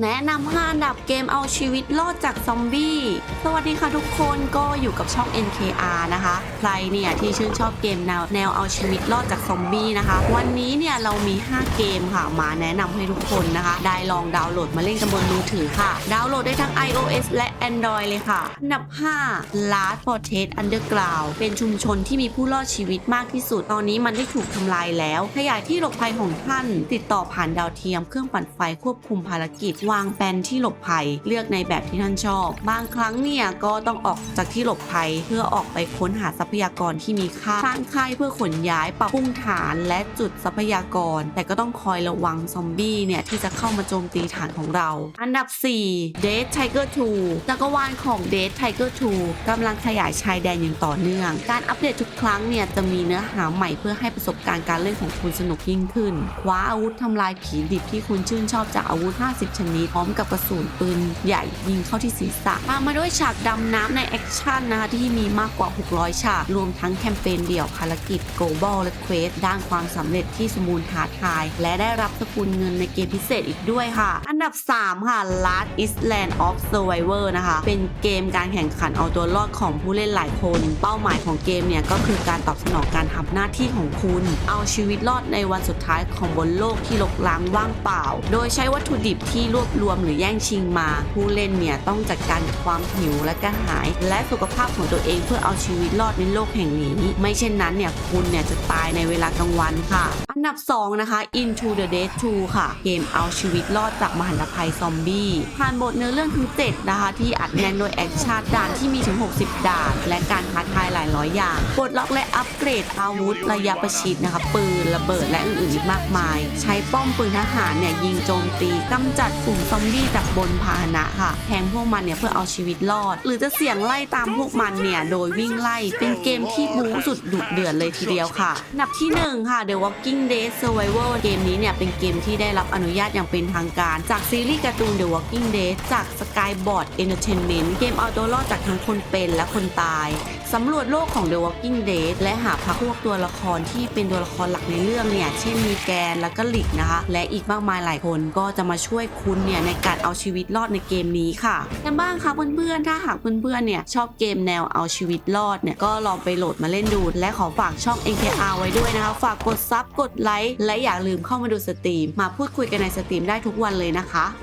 แนะนำ5อันดับเกมเอาชีวิตรอดจากซอมบี้ สวัสดีค่ะทุกคนก็อยู่กับช่อง NKR นะคะ ใครเนี่ยที่ชื่นชอบเกมแนวแนวเอาชีวิตรอดจากซอมบี้นะคะ วันนี้เนี่ยเรามี 5 เกมค่ะ มาแนะนำให้ทุกคนนะคะ ได้ลองดาวน์โหลดมาเล่นกันบนมือถือค่ะ ดาวน์โหลดได้ทั้ง iOS และ Android เลยค่ะ อันดับ 5 Last Fortress Underground เป็นชุมชนที่มีผู้รอดชีวิตมากที่สุด ตอนนี้มันได้ถูกทำลายแล้ว ขยายที่หลบภัยของท่าน ติดต่อผ่านดาวเทียมเครื่องปั่นไฟควบคุมภารกิจวางแปลนที่หลบภัยเลือกในแบบที่ท่านชอบ บางครั้งเนี่ยก็ต้องออกจากที่หลบภัยเพื่อออกไปค้นหาทรัพยากรที่มีค่าสร้างค่ายเพื่อขนย้ายปรับปรุงฐานและจุดทรัพยากร แต่ก็ต้องคอยระวังซอมบี้เนี่ยที่จะเข้ามาโจมตีฐานของเรา อันดับ 4 Dead Tiger 2จักรวาลของ Dead Tiger 2กำลังขยายชายแดนอย่างต่อเนื่อง การอัปเดตทุกครั้งเนี่ยจะมีเนื้อหาใหม่เพื่อให้ประสบการณ์การเล่นของคุณสนุกยิ่งขึ้น คว้าอาวุธทำลายผีดิบที่คุณชื่นชอบจากอาวุธ 50 ชนิดพร้อมกับกระสุนปืนใหญ่ยิงเข้าที่ศีรษะตามมาด้วยฉากดำน้ำในแอคชั่นนะคะที่มีมากกว่า 600 ฉาก รวมทั้งแคมเปญเดี่ยวภารกิจ Global และ Quest ด้านความสำเร็จที่สมบูรณ์ท้าทาย และได้รับสกุลเงินในเกมพิเศษอีกด้วยค่ะ อันดับ 3 ค่ะ Last Island of Survivor นะคะ เป็นเกมการแข่งขันเอาตัวรอดของผู้เล่นหลายคน เป้าหมายของเกมเนี่ยก็คือการตอบสนองการทำหน้าที่ของคุณ เอาชีวิตรอดในวันสุดท้ายของบนโลกที่รกร้างว่างเปล่า โดยใช้วัตถุดิบที่รวบรวมหรือแย่งชิงมา ผู้เล่นเนี่ยต้องจัดการกับความหิวและกระหาย และสุขภาพของตัวเองเพื่อเอาชีวิตรอดในโลกแห่งนี้ ไม่เช่นนั้นเนี่ยคุณเนี่ยจะตายในเวลากลางวันค่ะ อันดับ 2 นะคะ Into the Dead 2 ค่ะ เกมเอาชีวิตรอดจากมหันตภัยซอมบี้ผ่านบทเนื้อเรื่องทั้ง7นะคะที่อัดแน่นโดยแอคชั่นด่านที่มีถึง 60 ด่าน และการท้าทายหลายร้อยอย่างปลดล็อกและอัปเกรดอาวุธระยะประชิดนะคะปืนระเบิดและอื่นๆอีกมากมาย ใช้ป้อมปืนทหารเนี่ยยิงโจมตีกำจัดกุ่มซอมบี้จากบนพาหนะค่ะ แทงพวกมันเนี่ยเพื่อเอาชีวิตรอด หรือจะเสี่ยงไล่ตามพวกมันเนี่ยโดยวิ่งไล่ เป็นเกมที่บู๊สุดดุเดือดเลยทีเดียวค่ะอันดับที่ 1 ค่ะ The Walking Dead Survival เกมนี้เนี่ยเป็นเกมที่ได้รับอนุญาตอย่างเป็นทางการ จากซีรีส์การ์ตูน The Walking Dead จาก Skyboard Entertainment เกมเอาตัวรอดจากทั้งคนเป็นและคนตายสำรวจโลกของ The Walking Dead และหาพักพวกตัวละครที่เป็นตัวละครหลักในเรื่องเนี่ย เช่นมีแกนแล้วก็ลิกนะคะ และอีกมากมายหลายคนก็จะมาช่วยคุณเนี่ยในการเอาชีวิตรอดในเกมนี้ค่ะกันบ้างคะเพื่อนๆถ้าหากเพื่อนๆเนี่ยชอบเกมแนวเอาชีวิตรอดเนี่ยก็ลองไปโหลดมาเล่นดู และขอฝากช่อง NKR ไว้ด้วยนะคะ ฝากกดซับกดไลค์และอย่าลืมเข้ามาดูสตรีม มาพูดคุยกันในสตรีมได้ทุกวันเลยนะคะ